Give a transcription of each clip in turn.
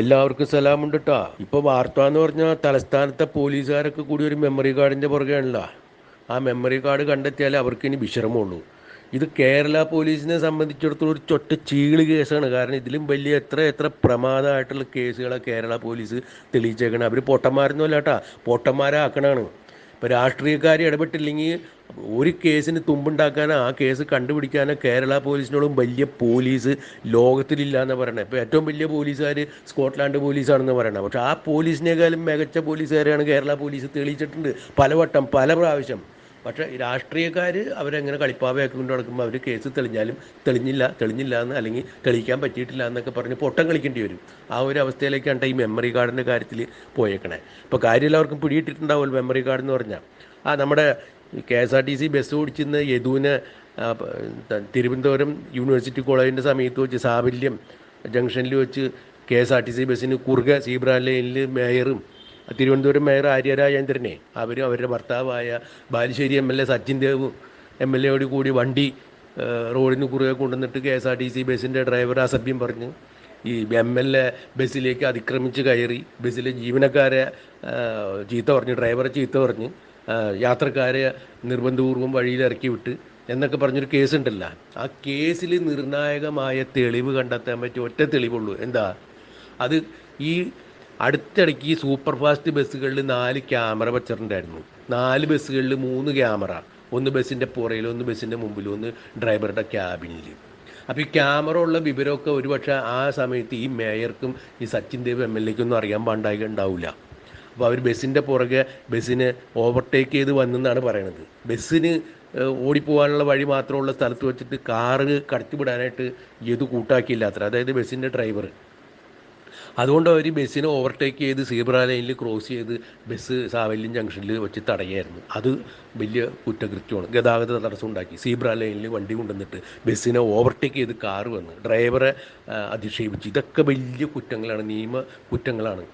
എല്ലാവർക്കും സലാമുണ്ട് കേട്ടോ ഇപ്പൊ വാർത്ത എന്ന് പറഞ്ഞാൽ തലസ്ഥാനത്തെ പോലീസുകാരൊക്കെ കൂടി ഒരു മെമ്മറി കാർഡിന്റെ പുറകെയാണല്ലോ. ആ മെമ്മറി കാർഡ് കണ്ടെത്തിയാലേ അവർക്ക് ഇനി വിശ്രമമുള്ളൂ. ഇത് കേരള പോലീസിനെ സംബന്ധിച്ചിടത്തോളം ഒരു ചൊട്ട ചീൾ കേസാണ്. കാരണം ഇതിലും വലിയ എത്ര എത്ര പ്രമാദമായിട്ടുള്ള കേസുകളെ കേരള പോലീസ് തെളിയിച്ചേക്കണം. അവർ പൊട്ടന്മാരൊന്നുമല്ല കേട്ടാ പൊട്ടന്മാരാക്കണാണ്. ഇപ്പോൾ രാഷ്ട്രീയക്കാർ ഇടപെട്ടില്ലെങ്കിൽ ഒരു കേസിന് തുമ്പുണ്ടാക്കാനോ ആ കേസ് കണ്ടുപിടിക്കാനോ കേരള പോലീസിനോടും വലിയ പോലീസ് ലോകത്തിലില്ല എന്ന് പറയണത് ഇപ്പോൾ ഏറ്റവും വലിയ പോലീസുകാർ സ്കോട്ട്ലാൻഡ് പോലീസാണെന്ന് പറയണത് പക്ഷെ ആ പോലീസിനേക്കാളും മികച്ച പോലീസുകാരെയാണ് കേരള പോലീസ് തെളിയിച്ചിട്ടുണ്ട് പലവട്ടം പല പ്രാവശ്യം. പക്ഷേ രാഷ്ട്രീയക്കാർ അവരെങ്ങനെ കളിപ്പാവയൊക്കെ കൊണ്ട് നടക്കുമ്പോൾ അവർ കേസ് തെളിഞ്ഞാലും തെളിഞ്ഞില്ല തെളിഞ്ഞില്ല എന്ന് അല്ലെങ്കിൽ തെളിയിക്കാൻ പറ്റിയിട്ടില്ല എന്നൊക്കെ പറഞ്ഞ് പൊട്ടം കളിക്കേണ്ടി വരും. ആ ഒരു അവസ്ഥയിലേക്കാണ് ഈ മെമ്മറി കാർഡിന്റെ കാര്യത്തിൽ പോയേക്കണേ. ഇപ്പോൾ കാര്യം എല്ലാവർക്കും പിടിയിട്ടിട്ടുണ്ടാവുമല്ലോ മെമ്മറി കാർഡ് എന്ന് പറഞ്ഞാൽ ആ നമ്മുടെ K S R T C bus ഓടിച്ചിരുന്ന യദുവിന് തിരുവനന്തപുരം യൂണിവേഴ്സിറ്റി കോളേജിന്റെ സമയത്ത് വെച്ച് സാബല്യം ജംഗ്ഷനിൽ വെച്ച് K S R T C ബസ്സിന് കുറുക സീബ്ര ലൈനിൽ മേയറും തിരുവനന്തപുരം മേയർ ആര്യ രാജേന്ദ്രനെ അവരും അവരുടെ ഭർത്താവായ Balussery M L A Sachin ദേവും M L എയോട് കൂടി വണ്ടി റോഡിന് കുറുകെ കൊണ്ടുവന്നിട്ട് K S R T C ബസ്സിന്റെ ഡ്രൈവർ അസഭ്യം പറഞ്ഞു ഈ എം എൽ എ ബസ്സിലേക്ക് അതിക്രമിച്ച് കയറി ബസ്സിലെ ജീവനക്കാരെ ചീത്ത പറഞ്ഞു ഡ്രൈവറെ ചീത്ത പറഞ്ഞു യാത്രക്കാരെ നിർബന്ധപൂർവം വഴിയിൽ ഇറക്കി വിട്ട് എന്നൊക്കെ പറഞ്ഞൊരു കേസ് ഉണ്ടല്ല ആ കേസിൽ നിർണായകമായ തെളിവ് കണ്ടെത്താൻ പറ്റിയ ഒറ്റ തെളിവുള്ളൂ. എന്താ? അത് ഈ അടുത്തിടയ്ക്ക് ഈ സൂപ്പർ ഫാസ്റ്റ് ബസ്സുകളിൽ നാല് ക്യാമറ വെച്ചിട്ടുണ്ടായിരുന്നു. നാല് ബസ്സുകളിൽ മൂന്ന് ക്യാമറ. ഒന്ന് ബസ്സിന്റെ പുറയിൽ ഒന്ന് ബസ്സിന്റെ മുമ്പിൽ ഒന്ന് ഡ്രൈവറുടെ ക്യാബിനിൽ. അപ്പോൾ ഈ ക്യാമറ ഉള്ള വിവരമൊക്കെ ഒരുപക്ഷെ ആ സമയത്ത് ഈ മേയർക്കും ഈ സച്ചിൻ ദേവ് എം എൽ എക്കൊന്നും അറിയാൻ പാണ്ടായി ഉണ്ടാവില്ല അപ്പോൾ അവർ ബസ്സിന്റെ പുറകെ ബസ്സിന് ഓവർടേക്ക് ചെയ്ത് വന്നെന്നാണ് പറയണത്. ബസ്സിന് ഓടിപ്പോകാനുള്ള വഴി മാത്രമുള്ള സ്ഥലത്ത് വെച്ചിട്ട് കാറ് കടത്തിവിടാനായിട്ട് ഏത് കൂട്ടാക്കിയില്ല അത്ര. അതായത് ബസ്സിന്റെ ഡ്രൈവർ അതുകൊണ്ട് അവർ ബസ്സിനെ ഓവർടേക്ക് ചെയ്ത് സീബ്ര ലൈനിൽ ക്രോസ് ചെയ്ത് ബസ് സാവല്യം ജംഗ്ഷനിൽ വെച്ച് തടയായിരുന്നു. അത് വലിയ കുറ്റകൃത്യമാണ്. ഗതാഗത തടസ്സം ഉണ്ടാക്കി. സീബ്ര ലൈനിൽ വണ്ടി കൊണ്ടുവന്നിട്ട് ബസ്സിനെ ഓവർടേക്ക് ചെയ്ത് കാറ് വന്ന്. ഡ്രൈവറെ അധിക്ഷേപിച്ചു. ഇതൊക്കെ വലിയ കുറ്റങ്ങളാണ്. നിയമ കുറ്റങ്ങളാണ്.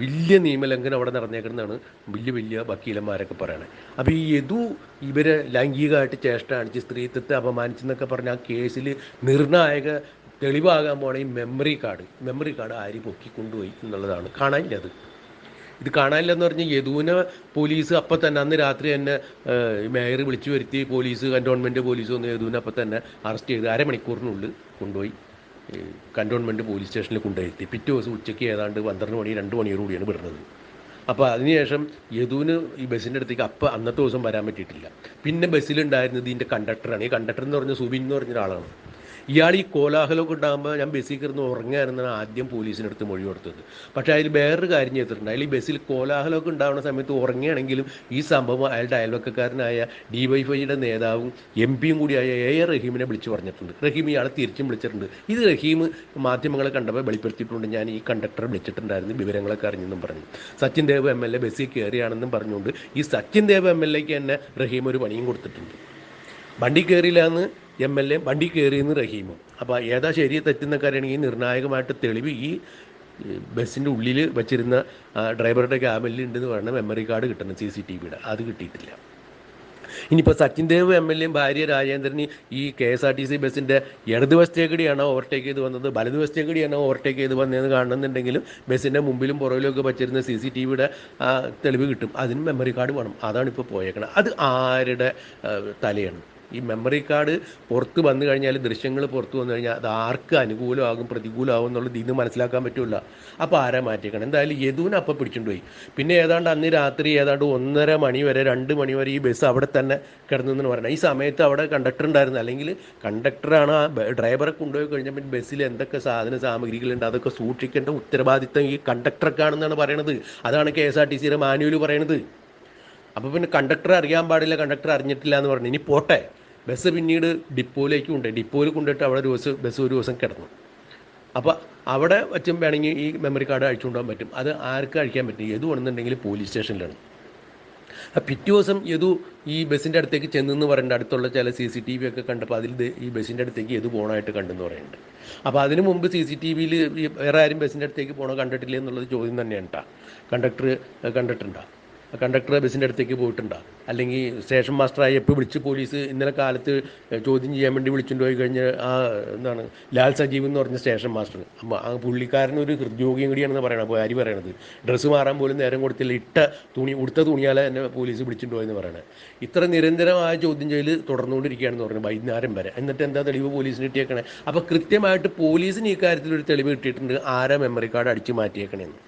വലിയ നിയമലംഘനം അവിടെ നടന്നേക്കുന്നതാണ് വലിയ വലിയ വക്കീലന്മാരൊക്കെ പറയണത് അപ്പോൾ ഈ യദു ഇവരെ ലൈംഗികമായിട്ട് ചേഷ്ട കാണിച്ച് സ്ത്രീത്വത്തെ അപമാനിച്ചെന്നൊക്കെ പറഞ്ഞ ആ കേസിൽ നിർണായക തെളിവാകാൻ പോണ ഈ മെമ്മറി കാർഡ് മെമ്മറി കാർഡ് ആര് പൊക്കി കൊണ്ടുപോയി എന്നുള്ളതാണ്. കാണാനില്ല അത്. ഇത് കാണാനില്ലെന്ന് പറഞ്ഞാൽ യദുവിനെ പോലീസ് അപ്പം തന്നെ അന്ന് രാത്രി തന്നെ മേയർ വിളിച്ചു വരുത്തി പോലീസ് കന്റോൺമെന്റ് പോലീസ് വന്ന് യദുവിനെ അപ്പം തന്നെ അറസ്റ്റ് ചെയ്ത് അരമണിക്കൂറിനുള്ളിൽ കൊണ്ടുപോയി. കന്റോൺമെന്റ് പോലീസ് സ്റ്റേഷനിൽ കൊണ്ടുവരുത്തി പിറ്റേ ദിവസം ഉച്ചയ്ക്ക് ഏതാണ്ട് പന്ത്രണ്ട് മണി രണ്ട് മണിയോടുകൂടിയാണ് വിടുന്നത്. അപ്പോൾ അതിനുശേഷം യദുവിന് ഈ ബസ്സിന്റെ അടുത്തേക്ക് അപ്പം അന്നത്തെ ദിവസം വരാൻ പറ്റിയിട്ടില്ല. പിന്നെ ബസ്സിലുണ്ടായിരുന്നത് ഇതിന്റെ കണ്ടക്ടറാണ്. ഈ കണ്ടക്ടർ എന്ന് പറഞ്ഞ സുബിൻ എന്ന് പറഞ്ഞ ഒരാളാണ്. ഇയാൾ ഈ കോലാഹലമൊക്കെ ഉണ്ടാകുമ്പോൾ ഞാൻ ബസ്സിൽ കയറുന്ന ഉറങ്ങായിരുന്നാണ് ആദ്യം പോലീസിനടുത്ത് മൊഴി കൊടുത്തത്. പക്ഷേ അതിൽ വേറൊരു കാര്യം ചെയ്തിട്ടുണ്ട്. അതിൽ ഈ ബസ്സിൽ കോലാഹലമൊക്കെ ഉണ്ടാവുന്ന സമയത്ത് ഉറങ്ങുകയാണെങ്കിലും ഈ സംഭവം അയാളുടെ അയൽവക്കക്കാരനായ ഡി വൈഫൈയുടെ നേതാവും എം പിയും കൂടിയായ എ ആർ റഹീമിനെ വിളിച്ചു പറഞ്ഞിട്ടുണ്ട്. റഹീം ഇയാളെ തിരിച്ചും വിളിച്ചിട്ടുണ്ട്. ഇത് റഹീം മാധ്യമങ്ങളെ കണ്ടപ്പോൾ വെളിപ്പെടുത്തിയിട്ടുണ്ട്. ഞാൻ ഈ കണ്ടക്ടറെ വിളിച്ചിട്ടുണ്ടായിരുന്നു. വിവരങ്ങളൊക്കെ അറിഞ്ഞെന്നും പറഞ്ഞു. Sachin Dev M L A ബസ്സിൽ കയറിയാണെന്നും പറഞ്ഞുകൊണ്ട് ഈ സച്ചിൻ ദേവ് എം എൽ എക്ക് തന്നെ റഹീം ഒരു പണിയും കൊടുത്തിട്ടുണ്ട്. വണ്ടി കയറിയില്ല എന്ന് എം എൽ എ വണ്ടി കയറിയെന്ന് റഹീമും. അപ്പോൾ ഏതാ ശരി തെറ്റുന്ന കാര്യമാണെങ്കിൽ നിർണായകമായിട്ട് തെളിവ് ഈ ബസ്സിന്റെ ഉള്ളിൽ വെച്ചിരുന്ന ഡ്രൈവറുടെ ക്യാബിനിൽ ഉണ്ടെന്ന് പറഞ്ഞ മെമ്മറി കാർഡ് കിട്ടണം സി സി ടി വിയുടെ. അത് കിട്ടിയിട്ടില്ല. ഇനിയിപ്പോൾ സച്ചിൻ ദേവ് എം എൽ എയും ഭാര്യ രാജേന്ദ്രന് ഈ K S R T C ബസ്സിന്റെ ഇടതുവശത്തേക്കടിയാണോ ഓവർടേക്ക് ചെയ്ത് വന്നത്. വലതുവശത്തേക്കടിയാണോ ഓവർടേക്ക് ചെയ്ത് വന്നതെന്ന് കാണുന്നുണ്ടെങ്കിലും ബസ്സിന്റെ മുമ്പിലും പുറകിലും ഒക്കെ വച്ചിരുന്ന സി സി ടി വിയുടെ തെളിവ് കിട്ടും. അതിന് മെമ്മറി കാർഡ് വേണം. അതാണ് ഇപ്പോൾ പോയേക്കണം അത് ആരുടെ തലയാണ്. ഈ മെമ്മറി കാർഡ് പുറത്ത് വന്നു കഴിഞ്ഞാൽ ദൃശ്യങ്ങൾ പുറത്ത് വന്നു കഴിഞ്ഞാൽ അത് ആർക്ക് അനുകൂലമാകും പ്രതികൂലമാകും എന്നുള്ളത് ഇന്ന് മനസ്സിലാക്കാൻ പറ്റില്ല അപ്പോൾ ആരാ മാറ്റിയേക്കണം? എന്തായാലും യദുവിനെ അപ്പം പിടിച്ചുകൊണ്ട് പോയി. പിന്നെ ഏതാണ്ട് അന്ന് രാത്രി ഏതാണ്ട് ഒന്നര മണി വരെ രണ്ട് മണി വരെ ഈ ബസ് അവിടെ തന്നെ കിടന്നെന്ന് പറയണം. ഈ സമയത്ത് അവിടെ കണ്ടക്ടർ ഉണ്ടായിരുന്നു. അല്ലെങ്കിൽ കണ്ടക്ടറാണ് ആ ഡ്രൈവറെ കൊണ്ടുപോയി കഴിഞ്ഞാൽ പിന്നെ ബസ്സിൽ എന്തൊക്കെ സാധന സാമഗ്രികളുണ്ട് അതൊക്കെ സൂക്ഷിക്കേണ്ട ഉത്തരവാദിത്തം ഈ കണ്ടക്ടർക്കാണെന്നാണ് പറയണത്. അതാണ് കെ എസ് ആർ ടി സിയുടെ മാനുവൽ പറയണത്. അപ്പോൾ പിന്നെ കണ്ടക്ടർ അറിയാൻ പാടില്ല കണ്ടക്ടർ അറിഞ്ഞിട്ടില്ല എന്ന് പറഞ്ഞു. ഇനി പോട്ടെ. ബസ് പിന്നീട് ഡിപ്പോയിലേക്ക് കൊണ്ടുപോയി ഡിപ്പോയിൽ കൊണ്ടിട്ട് അവിടെ ഒരു ദിവസം ബസ് ഒരു ദിവസം കിടന്നു. അപ്പോൾ അവിടെ വച്ചും വേണമെങ്കിൽ ഈ മെമ്മറി കാർഡ് അഴിച്ചു കൊണ്ടുപോകാൻ പറ്റും. അത് ആർക്ക് അഴിക്കാൻ പറ്റും? ഏതു വേണമെന്നുണ്ടെങ്കിൽ പോലീസ് സ്റ്റേഷനിലാണ് പിറ്റേ ദിവസം യദു ഈ ബസ്സിന്റെ അടുത്തേക്ക് ചെന്നെന്ന് പറയുന്നുണ്ട് അടുത്തുള്ള ചില സി സി ടി വി ഒക്കെ കണ്ടപ്പോൾ അതിൽ ഈ ബസ്സിന്റെ അടുത്തേക്ക് യദു പോകണമായിട്ട് കണ്ടെന്ന് പറയുന്നുണ്ട് അപ്പോൾ അതിനു മുമ്പ് സി സി ടി വിയിൽ വേറെ ആരും ബസ്സിന്റെ അടുത്തേക്ക് പോകണോ കണ്ടിട്ടില്ല എന്നുള്ളത് ചോദ്യം തന്നെയാണ് കേട്ടോ കണ്ടക്ടർ കണ്ടിട്ടുണ്ടോ കണ്ടക്ടർ ബസ്സിന്റെ അടുത്തേക്ക് പോയിട്ടുണ്ടോ. അല്ലെങ്കിൽ സ്റ്റേഷൻ മാസ്റ്ററായി എപ്പോൾ വിളിച്ച് പോലീസ് ഇന്നലെ കാലത്ത് ചോദ്യം ചെയ്യാൻ വേണ്ടി വിളിച്ചുകൊണ്ട് പോയി കഴിഞ്ഞ് ആ എന്താണ് ലാൽ സജീവ് എന്ന് പറഞ്ഞ സ്റ്റേഷൻ മാസ്റ്റർ. അപ്പോൾ ആ പുള്ളിക്കാരനൊരു ഹൃദ്യോഗിയും കൂടിയാണെന്ന് പറയണം അപ്പോൾ ആര് പറയണത്? ഡ്രസ്സ് മാറാൻ പോലും നേരം കൊടുത്തില്ല ഇട്ട തുണി ഉടുത്ത തുണിയാലെ എന്നെ പോലീസ് വിളിച്ചിട്ട് എന്ന് പറയണത്. ഇത്ര നിരന്തരമായ ചോദ്യം ചെയ്യൽ തുടർന്നുകൊണ്ടിരിക്കുകയാണെന്ന് പറഞ്ഞു വൈകുന്നേരം വരെ. എന്നിട്ട് എന്താ തെളിവ് പോലീസിന് കിട്ടിയേക്കണേ? അപ്പോൾ കൃത്യമായിട്ട് പോലീസിന് ഈ കാര്യത്തിൽ ഒരു തെളിവ് കിട്ടിയിട്ടുണ്ട്. ആരാ മെമ്മറി കാർഡ് അടിച്ചു മാറ്റിയേക്കണേന്ന്.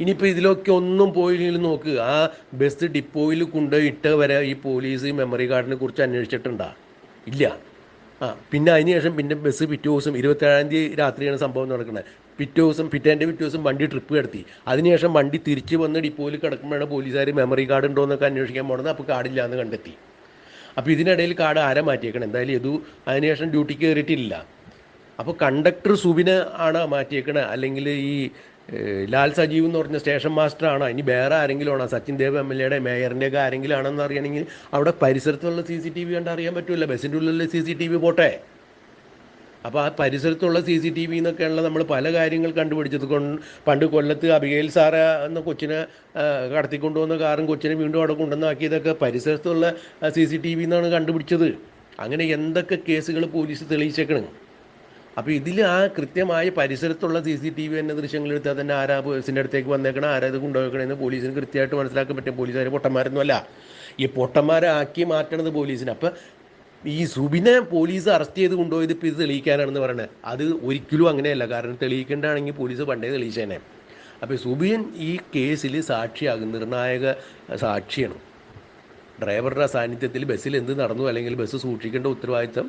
ഇനിയിപ്പോൾ ഇതിലൊക്കെ ഒന്നും പോയില്ലെങ്കിൽ നോക്ക് ആ ബസ് ഡിപ്പോയിൽ കൊണ്ടുപോയി ഇട്ട് വരെ ഈ പോലീസ് മെമ്മറി കാർഡിനെ കുറിച്ച് അന്വേഷിച്ചിട്ടുണ്ടാ? ഇല്ല. ആ പിന്നെ അതിന് ശേഷം പിന്നെ ബസ് പിറ്റേ ദിവസം ഇരുപത്തേഴാം തീയതി രാത്രിയാണ് സംഭവം നടക്കുന്നത് പിറ്റേ ദിവസം പിറ്റേന്റെ പിറ്റേ ദിവസം വണ്ടി ട്രിപ്പ് കിടത്തി. അതിനുശേഷം വണ്ടി തിരിച്ച് വന്ന് ഡിപ്പോയിൽ കിടക്കുമ്പോഴാണ് പോലീസുകാർ മെമ്മറി കാർഡ് ഉണ്ടോ എന്നൊക്കെ അന്വേഷിക്കാൻ പോണത്. അപ്പോൾ കാർഡില്ല എന്ന് കണ്ടെത്തി. അപ്പോൾ ഇതിനിടയിൽ കാർഡ് ആരെ മാറ്റിയേക്കണം? എന്തായാലും ഇതു അതിനുശേഷം ഡ്യൂട്ടിക്ക് കയറിയിട്ടില്ല അപ്പോൾ കണ്ടക്ടർ സുബിനെ ആണ് മാറ്റിയേക്കണത് അല്ലെങ്കിൽ ഈ ലാൽ സജീവ് എന്ന് പറഞ്ഞ സ്റ്റേഷൻ മാസ്റ്റർ ആണോ ഇനി വേറെ ആരെങ്കിലും ആണോ? സച്ചിൻ ദേവ് എം എൽ എയുടെ മേയറിന്റെ ഒക്കെ ആരെങ്കിലും ആണെന്ന് അറിയണമെങ്കിൽ അവിടെ പരിസരത്തുള്ള സി സി ടി വി കണ്ട് അറിയാൻ പറ്റില്ല. ബസ്സിന്റെ ഉള്ളിലെ സി സി ടി വി പോട്ടെ. അപ്പോൾ ആ പരിസരത്തുള്ള സി സി ടി വി എന്നൊക്കെയുള്ള നമ്മൾ പല കാര്യങ്ങൾ കണ്ടുപിടിച്ചത്. കൊണ്ട് പണ്ട് കൊല്ലത്ത് അബികയിൽ സാറ എന്ന കൊച്ചിനെ കടത്തിക്കൊണ്ടുവന്ന കാറും കൊച്ചിനെ വീണ്ടും അവിടെ കൊണ്ടുവന്നാക്കിയതൊക്കെ പരിസരത്തുള്ള സി സി ടി വി എന്നാണ് കണ്ടുപിടിച്ചത്. അങ്ങനെ എന്തൊക്കെ കേസുകൾ പോലീസ് തെളിയിച്ചേക്കണം? അപ്പോൾ ഇതിൽ ആ കൃത്യമായ പരിസരത്തുള്ള സി സി ടി വി തന്നെ ദൃശ്യങ്ങൾ എടുത്താൽ തന്നെ ആരാ ബസ്സിന്റെ അടുത്തേക്ക് വന്നേക്കണം ആരാ ഇത് കൊണ്ടുപോയിക്കണമെന്ന് പോലീസിന് കൃത്യമായിട്ട് മനസ്സിലാക്കാൻ പറ്റും. പോലീസുകാർ പൊട്ടന്മാരൊന്നുമല്ല. ഈ പൊട്ടന്മാരാക്കി മാറ്റണത് പോലീസിന്. അപ്പോൾ ഈ സുബിനെ പോലീസ് അറസ്റ്റ് ചെയ്ത് കൊണ്ടുപോയത് ഇപ്പോൾ ഇത് തെളിയിക്കാനാണെന്ന് പറയുന്നത് അത് ഒരിക്കലും അങ്ങനെയല്ല. കാരണം തെളിയിക്കേണ്ടതാണെങ്കിൽ പോലീസ് പണ്ടേ തെളിയിച്ചേനെ. അപ്പോൾ സുബിൻ ഈ കേസിൽ സാക്ഷിയാകും. നിർണായക സാക്ഷിയാണ്. ഡ്രൈവറുടെ സാന്നിധ്യത്തിൽ ബസ്സിൽ എന്ത് നടന്നു? അല്ലെങ്കിൽ ബസ് സൂക്ഷിക്കേണ്ട ഉത്തരവാദിത്തം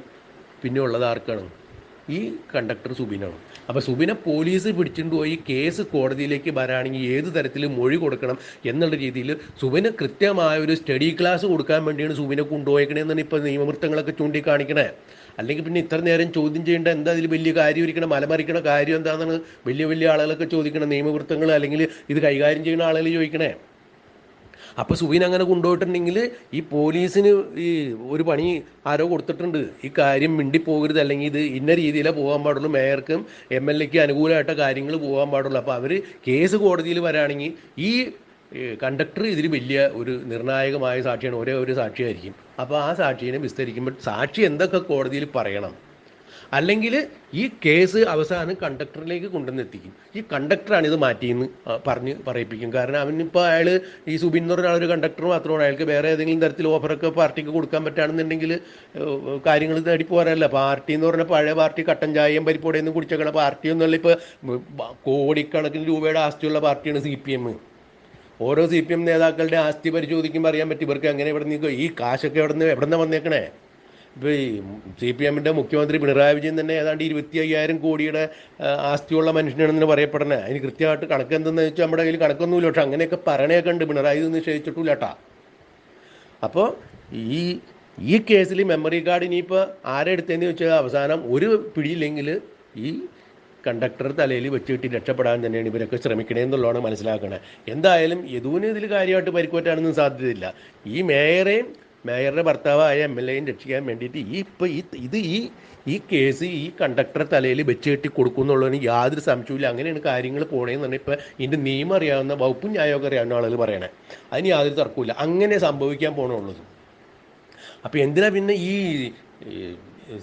പിന്നെ ഉള്ളത് ആർക്കാണ്? ഈ കണ്ടക്ടർ സുബിനാണ്. അപ്പോൾ സുബിനെ പോലീസ് പിടിച്ചുകൊണ്ട് പോയി കേസ് കോടതിയിലേക്ക് വരാണെങ്കിൽ ഏത് തരത്തിൽ മൊഴി കൊടുക്കണം എന്നുള്ള രീതിയിൽ സുബിന് കൃത്യമായ ഒരു സ്റ്റഡി ക്ലാസ് കൊടുക്കാൻ വേണ്ടിയാണ് സുബിനെ കൊണ്ടുപോയേക്കണേന്നാണ് ഇപ്പോൾ നിയമവൃത്തങ്ങളൊക്കെ ചൂണ്ടിക്കാണിക്കണേ. അല്ലെങ്കിൽ പിന്നെ ഇത്ര നേരം ചോദ്യം ചെയ്യേണ്ട എന്താ അതിൽ വലിയ കാര്യം ഇരിക്കണം? മലമറിക്കണ കാര്യം എന്താണെന്നാണ് വലിയ വലിയ ആളുകളൊക്കെ ചോദിക്കണം. നിയമവൃത്തങ്ങൾ അല്ലെങ്കിൽ ഇത് കൈകാര്യം ചെയ്യുന്ന ആളുകൾ ചോദിക്കണേ. അപ്പോൾ സുബീൻ അങ്ങനെ കൊണ്ടുപോയിട്ടുണ്ടെങ്കിൽ ഈ പോലീസിന് ഈ ഒരു പണി ആരോ കൊടുത്തിട്ടുണ്ട്. ഈ കാര്യം മിണ്ടി പോകരുത്. അല്ലെങ്കിൽ ഇത് ഇന്ന രീതിയിലേ പോകാൻ പാടുള്ളൂ. മേയർക്കും എം എൽ എക്ക് അനുകൂലമായിട്ട കാര്യങ്ങൾ പോകാൻ പാടുള്ളൂ. അപ്പോൾ അവർ കേസ് കോടതിയിൽ വരാണെങ്കിൽ ഈ കണ്ടക്ടർ ഇതിൽ വലിയ ഒരു നിർണായകമായ സാക്ഷിയാണ്. ഒരേ ഒരു സാക്ഷിയായിരിക്കും. അപ്പോൾ ആ സാക്ഷിയെ വിസ്തരിക്കുമ്പോൾ സാക്ഷി എന്തൊക്കെ കോടതിയിൽ പറയണം? അല്ലെങ്കിൽ ഈ കേസ് അവസാനം കണ്ടക്ടറിലേക്ക് കൊണ്ടുവന്നെത്തിക്കും. ഈ കണ്ടക്ടറാണ് ഇത് മാറ്റിയെന്ന് പറഞ്ഞ് പറയിപ്പിക്കും. കാരണം അവനിപ്പോൾ അയാൾ ഈ സുബിൻ എന്ന് പറഞ്ഞ ഒരു കണ്ടക്ടർ മാത്രമാണ്. അയാൾക്ക് വേറെ ഏതെങ്കിലും തരത്തിൽ ഓഫറൊക്കെ പാർട്ടിക്ക് കൊടുക്കാൻ പറ്റുകയാണെന്നുണ്ടെങ്കിൽ കാര്യങ്ങൾ നേടി പോരല്ല പാർട്ടി എന്ന് പറഞ്ഞാൽ പഴയ പാർട്ടി കട്ടൻ ചായയും പരിപ്പോടെയൊന്നും കുടിച്ചേക്കണ പാർട്ടി ഒന്നുമല്ല. ഇപ്പോൾ കോടിക്കണക്കിന് രൂപയുടെ ആസ്തിയുള്ള പാർട്ടിയാണ് സി പി എം. ഓരോ സി പി എം നേതാക്കളുടെ ആസ്തി പരിശോധിക്കുമ്പോൾ അറിയാൻ പറ്റും. ഇവർക്ക് അങ്ങനെ ഇവിടെ നിന്ന് ഈ കാശൊക്കെ എവിടെ നിന്ന് എവിടെ നിന്ന് വന്നേക്കണേ? ഇപ്പോൾ ഈ സി പി എമ്മിന്റെ മുഖ്യമന്ത്രി പിണറായി വിജയൻ തന്നെ ഏതാണ്ട് ഇരുപത്തി അയ്യായിരം കോടിയുടെ ആസ്തിയുള്ള മനുഷ്യനാണെന്ന് പറയപ്പെടണേ. അതിന് കൃത്യമായിട്ട് കണക്ക് എന്തെന്ന് വെച്ചാൽ നമ്മുടെ കയ്യിൽ കണക്കൊന്നുമില്ല. പക്ഷെ അങ്ങനെയൊക്കെ പറയണയൊക്കെ ഉണ്ട്. പിണറായി ഇത് നിശ്ചയിച്ചിട്ടില്ല കേട്ടാ. അപ്പോൾ ഈ ഈ കേസിൽ മെമ്മറി കാർഡ് ഇനിയിപ്പോൾ ആരെടുത്തതെന്ന് വെച്ചാൽ അവസാനം ഒരു പിടിയില്ലെങ്കിൽ ഈ കണ്ടക്ടർ തലയിൽ വെച്ച് കിട്ടി രക്ഷപ്പെടാൻ തന്നെയാണ് ഇവരൊക്കെ ശ്രമിക്കണേ ശ്രമിക്കണേന്നുള്ളതാണ് മനസ്സിലാക്കണേ. എന്തായാലും യദുവിന് ഇതിൽ കാര്യമായിട്ട് പരിക്കുവറ്റാനൊന്നും സാധ്യതയില്ല. ഈ മേയറേയും മേയറുടെ ഭർത്താവായ എം എൽ എയും രക്ഷിക്കാൻ വേണ്ടിയിട്ട് ഈ ഇപ്പോൾ ഈ ഇത് ഈ ഈ കേസ് ഈ കണ്ടക്ടറെ തലയിൽ വെച്ച് കെട്ടി കൊടുക്കും എന്നുള്ളതിന് യാതൊരു സംശയമില്ല അങ്ങനെയാണ് കാര്യങ്ങൾ പോണേന്നുണ്ടെങ്കിൽ ഇപ്പോൾ ഇതിന്റെ നിയമം അറിയാവുന്ന വകുപ്പും ന്യായമൊക്കെ അറിയാവുന്ന ആളുകൾ പറയണേ. അതിന് യാതൊരു തർക്കമില്ല അങ്ങനെ സംഭവിക്കാൻ പോകണുള്ളത് അപ്പോൾ എന്തിനാ പിന്നെ ഈ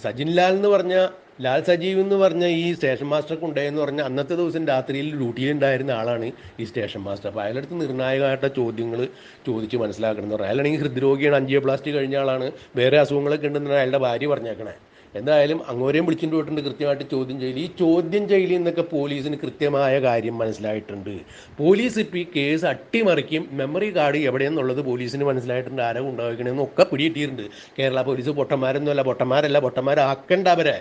സജിൻ ലാൽ എന്ന് പറഞ്ഞ ലാൽ സജീവ് എന്ന് പറഞ്ഞ ഈ സ്റ്റേഷൻ മാസ്റ്റർ കൊണ്ടുപോയെന്ന് പറഞ്ഞ അന്നത്തെ ദിവസം രാത്രിയിൽ ഡ്യൂട്ടിയിൽ ഉണ്ടായിരുന്ന ആളാണ് ഈ സ്റ്റേഷൻ മാസ്റ്റർ. അപ്പോൾ അയാളടുത്ത് നിർണായകമായിട്ട് ചോദ്യങ്ങൾ ചോദിച്ച് മനസ്സിലാക്കണം എന്ന് പറഞ്ഞാൽ അയാളാണെങ്കിൽ ഹൃദ്രോഗിയാണ് അഞ്ചിയോപ്ലാസ്റ്റി കഴിഞ്ഞ ആളാണ്. വേറെ അസുഖങ്ങളൊക്കെ ഉണ്ടെന്നാണ് അയാളുടെ ഭാര്യ പറഞ്ഞേക്കണേ. എന്തായാലും അങ്ങോരെയും വിളിച്ചിട്ട് പോയിട്ടുണ്ട് കൃത്യമായിട്ട് ചോദ്യം ചെയ്യൽ ഈ ചോദ്യം ചെയ്യലിൽ നിന്നൊക്കെ പോലീസിന് കൃത്യമായ കാര്യം മനസ്സിലായിട്ടുണ്ട്. പോലീസ് ഇപ്പോൾ ഈ കേസ് അട്ടിമറിക്കും. മെമ്മറി കാർഡ് എവിടെയെന്നുള്ളത് പോലീസിന് മനസ്സിലായിട്ടുണ്ട്. ആരാ ഉണ്ടായിരിക്കണമെന്നൊക്കെ പിടിയിട്ടിട്ടുണ്ട് കേരള പോലീസ് പൊട്ടന്മാരൊന്നുമല്ല പൊട്ടന്മാരല്ല പൊട്ടന്മാരാക്കണ്ട അവരെ.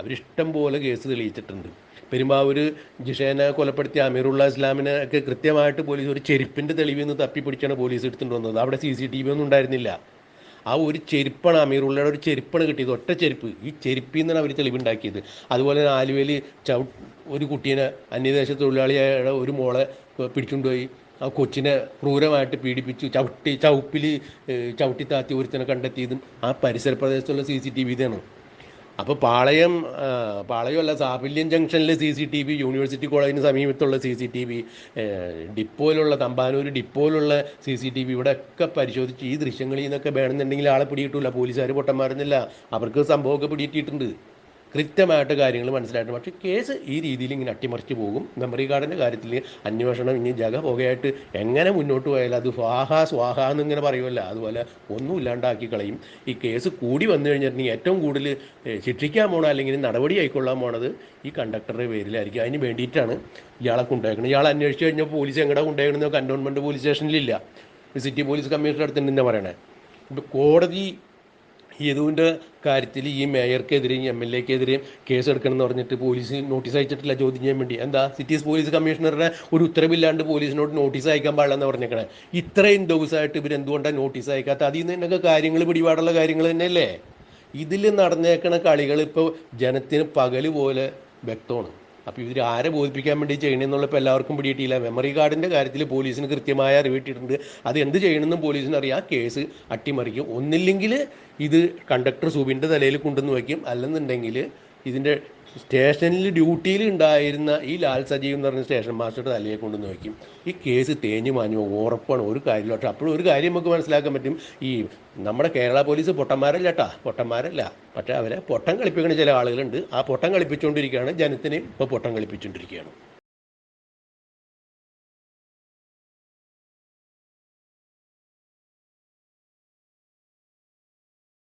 അവരിഷ്ടം പോലെ കേസ് തെളിയിച്ചിട്ടുണ്ട്. പെരുമ്പാവൂർ ജിഷേനെ കൊലപ്പെടുത്തിയ അമീറുള്ള ഇസ്ലാമിനെ ഒക്കെ കൃത്യമായിട്ട് പോലീസ് ഒരു ചെരുപ്പിന്റെ തെളിവിൽ നിന്ന് തപ്പിപ്പിടിച്ചാണ് പോലീസ് എടുത്തുകൊണ്ട് വന്നത്. അവിടെ സി സി ടി വി ഒന്നും ഉണ്ടായിരുന്നില്ല. ആ ഒരു ചെരുപ്പാണ് അമീറുള്ളയുടെ ഒരു ചെരുപ്പാണ് കിട്ടിയത്. ഒറ്റ ചെരുപ്പ്. ഈ ചെരുപ്പിൽ നിന്നാണ് അവർ തെളിവുണ്ടാക്കിയത്. അതുപോലെ തന്നെ ആലുവയിൽ ചവ ഒരു കുട്ടീനെ അന്യദേശ തൊഴിലാളിയുടെ ഒരു മോളെ പിടിച്ചുകൊണ്ടുപോയി ആ കൊച്ചിനെ ക്രൂരമായിട്ട് പീഡിപ്പിച്ചു. ചവിട്ടി ചവിപ്പിൽ ചവിട്ടി താത്തി ഒരുത്തനെ കണ്ടെത്തിയതും ആ പരിസര പ്രദേശത്തുള്ള സി സി ടി വി ഇതാണ്. അപ്പോൾ പാളയം പാളയമല്ല സാഫല്യം ജംഗ്ഷനിൽ C C T V university കോളേജിന് സമീപത്തുള്ള സി സി ടി വി ഡിപ്പോയിലുള്ള തമ്പാനൂർ ഡിപ്പോയിലുള്ള സി സി ടി വി ഇവിടെയൊക്കെ പരിശോധിച്ച് ഈ ദൃശ്യങ്ങളിൽ നിന്നൊക്കെ വേണമെന്നുണ്ടെങ്കിൽ ആളെ പിടികിട്ടില്ല പോലീസുകാർ പൊട്ടന്മാരൊന്നുമില്ല അവർക്ക് സംഭവമൊക്കെ പിടികിട്ടിയിട്ടുണ്ട്. കൃത്യമായിട്ട് കാര്യങ്ങൾ മനസ്സിലായിട്ടുണ്ട്. പക്ഷേ കേസ് ഈ രീതിയിൽ ഇങ്ങനെ അട്ടിമറിച്ച് പോകും. മെമ്മറി കാർഡിന്റെ കാര്യത്തിൽ അന്വേഷണം ഇനി ജഗ പുകയായിട്ട് എങ്ങനെ മുന്നോട്ട് പോയാലും അത് സ്വാഹ സ്വാഹ എന്നിങ്ങനെ പറയുമല്ല. അതുപോലെ ഒന്നും ഇല്ലാണ്ടാക്കി കളയും. ഈ കേസ് കൂടി വന്നു കഴിഞ്ഞിട്ടുണ്ടെങ്കിൽ ഏറ്റവും കൂടുതൽ ശിക്ഷിക്കാൻ പോണ അല്ലെങ്കിൽ നടപടി ആയിക്കൊള്ളാൻ പോണത് ഈ കണ്ടക്ടറുടെ പേരിലായിരിക്കും. അതിന് വേണ്ടിയിട്ടാണ് ഇയാളെ കൊണ്ടുപോയേക്കണം ഇയാൾ അന്വേഷിച്ച് കഴിഞ്ഞാൽ പോലീസ് എങ്ങടെ കൊണ്ടുപോയെന്ന് കണ്ടോൺമെന്റ് പോലീസ് സ്റ്റേഷനിലില്ല സിറ്റി പോലീസ് കമ്മീഷണർ അടുത്ത് തന്നെ പറയണേ. ഇപ്പം കോടതി യദുവിന്റെ കാര്യത്തിൽ ഈ മേയർക്കെതിരെയും എം എൽ എക്കെതിരെയും കേസ് എടുക്കണമെന്ന് പറഞ്ഞിട്ട് പോലീസ് നോട്ടീസ് അയച്ചിട്ടില്ല ചോദ്യം ചെയ്യാൻ വേണ്ടി. എന്താ സിറ്റീസ് പോലീസ് കമ്മീഷണറുടെ ഒരു ഉത്തരവില്ലാണ്ട് പോലീസിനോട് നോട്ടീസ് അയക്കാൻ പാടില്ലെന്ന് പറഞ്ഞേക്കണേ? ഇത്രയും ദിവസമായിട്ട് ഇവർ എന്തുകൊണ്ടാണ് നോട്ടീസ് അയക്കാത്ത അതിൽ നിന്ന് തന്നെയൊക്കെ കാര്യങ്ങൾ പിടിപാടുള്ള കാര്യങ്ങൾ തന്നെയല്ലേ? ഇതിൽ നടന്നേക്കണ കളികൾ ഇപ്പോൾ ജനത്തിന് പകൽ പോലെ വ്യക്തമാണ്. അപ്പോൾ ഇവർ ആരെ ബോധിപ്പിക്കാൻ വേണ്ടി ചെയ്യണമെന്നുള്ള ഇപ്പോൾ എല്ലാവർക്കും പിടിയിട്ടില്ല മെമ്മറി കാർഡിന്റെ കാര്യത്തിൽ പോലീസിന് കൃത്യമായ അറിവിട്ടിട്ടുണ്ട് അത് എന്ത് ചെയ്യണമെന്നും പോലീസിന് അറിയാം. കേസ് അട്ടിമറിക്കും. ഒന്നില്ലെങ്കിൽ ഇത് കണ്ടക്ടർ സുബിന്റെ തലയിൽ കൊണ്ടുവന്ന് വയ്ക്കും അല്ലെന്നുണ്ടെങ്കിൽ ഇതിന്റെ സ്റ്റേഷനിൽ ഡ്യൂട്ടിയിൽ ഉണ്ടായിരുന്ന ഈ ലാൽ സജീവ് എന്ന് പറഞ്ഞ സ്റ്റേഷൻ മാസ്റ്ററുടെ തലയെ കൊണ്ട് വയ്ക്കും ഈ കേസ് തേഞ്ഞു മാഞ്ഞു ഉറപ്പാണ്. ഒരു കാര്യമില്ല അപ്പോഴും ഒരു കാര്യം നമുക്ക് മനസ്സിലാക്കാൻ പറ്റും. ഈ നമ്മുടെ കേരള പോലീസ് പൊട്ടന്മാരല്ല കേട്ടാ. പൊട്ടന്മാരല്ല. പക്ഷേ അവരെ പൊട്ടം കളിപ്പിക്കുന്ന ചില ആളുകളുണ്ട്. ആ പൊട്ടം കളിപ്പിച്ചുകൊണ്ടിരിക്കുകയാണ്. ജനത്തിനെയും ഇപ്പോൾ പൊട്ടം കളിപ്പിച്ചുകൊണ്ടിരിക്കുകയാണ്.